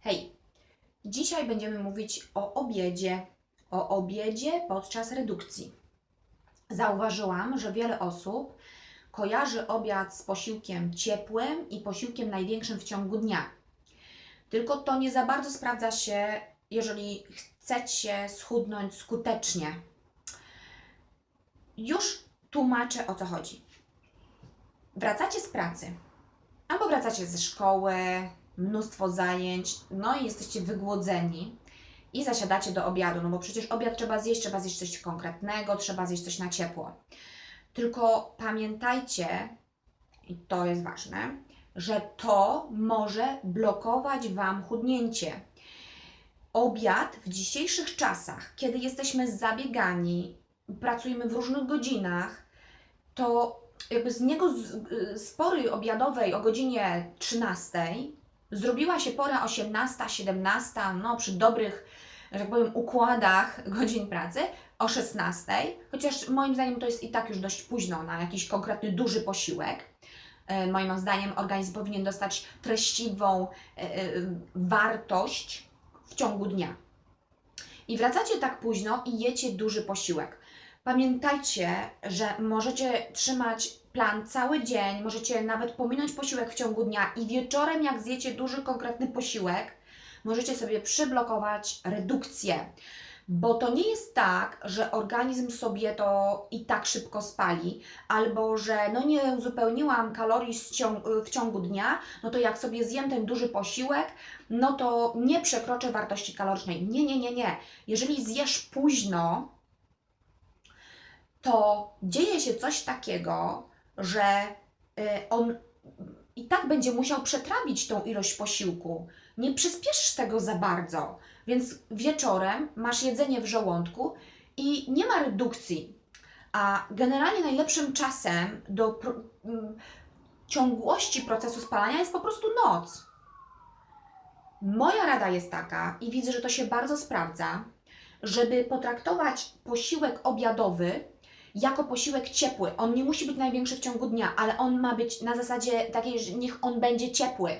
Hej! Dzisiaj będziemy mówić o obiedzie. O obiedzie podczas redukcji. Zauważyłam, że wiele osób kojarzy obiad z posiłkiem ciepłym i posiłkiem największym w ciągu dnia. Tylko to nie za bardzo sprawdza się, jeżeli chcecie schudnąć skutecznie. Już tłumaczę o co chodzi. Wracacie z pracy albo wracacie ze szkoły, mnóstwo zajęć, no i jesteście wygłodzeni i zasiadacie do obiadu, no bo przecież obiad trzeba zjeść, trzeba zjeść coś konkretnego, trzeba zjeść coś na ciepło. Tylko pamiętajcie, i to jest ważne, że to może blokować Wam chudnięcie. Obiad w dzisiejszych czasach, kiedy jesteśmy zabiegani, pracujemy w różnych godzinach, to jakby z niego z, z pory obiadowej o godzinie 13 zrobiła się pora 18, 17, no przy dobrych, że tak powiem, układach godzin pracy o 16, chociaż moim zdaniem to jest i tak już dość późno na jakiś konkretny duży posiłek. E, Moim zdaniem organizm powinien dostać treściwą e, e, wartość w ciągu dnia. I wracacie tak późno i jecie duży posiłek. Pamiętajcie, że możecie trzymać plan cały dzień, możecie nawet pominąć posiłek w ciągu dnia i wieczorem, jak zjecie duży, konkretny posiłek, możecie sobie przyblokować redukcję. Bo to nie jest tak, że organizm sobie to i tak szybko spali, albo że no nie uzupełniłam kalorii w ciągu dnia, no to jak sobie zjem ten duży posiłek, no to nie przekroczę wartości kalorycznej. Nie, nie, nie, nie. Jeżeli zjesz późno, to dzieje się coś takiego, że y, on i tak będzie musiał przetrawić tą ilość posiłku. Nie przyspieszysz tego za bardzo, więc wieczorem masz jedzenie w żołądku i nie ma redukcji. A generalnie najlepszym czasem do pro, mm, ciągłości procesu spalania jest po prostu noc. Moja rada jest taka, i widzę, że to się bardzo sprawdza, żeby potraktować posiłek obiadowy jako posiłek ciepły. On nie musi być największy w ciągu dnia, ale on ma być na zasadzie takiej, że niech on będzie ciepły.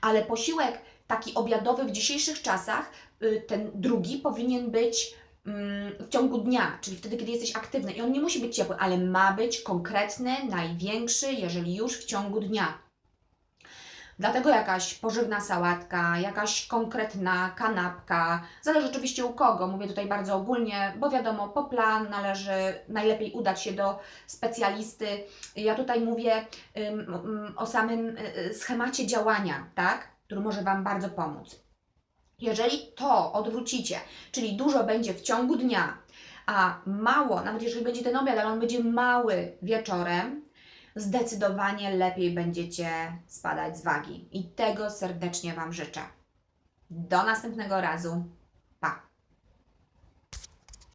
Ale posiłek taki obiadowy w dzisiejszych czasach, y, ten drugi powinien być mm, w ciągu dnia, czyli wtedy, kiedy jesteś aktywny. I on nie musi być ciepły, ale ma być konkretny, największy, jeżeli już w ciągu dnia. Dlatego jakaś pożywna sałatka, jakaś konkretna kanapka, zależy oczywiście u kogo, mówię tutaj bardzo ogólnie, bo wiadomo, po plan należy najlepiej udać się do specjalisty. Ja tutaj mówię ym, o samym y, y, schemacie działania, tak, który może Wam bardzo pomóc. Jeżeli to odwrócicie, czyli dużo będzie w ciągu dnia, a mało, nawet jeżeli będzie ten obiad, ale on będzie mały wieczorem, zdecydowanie lepiej będziecie spadać z wagi. I tego serdecznie Wam życzę. Do następnego razu. Pa!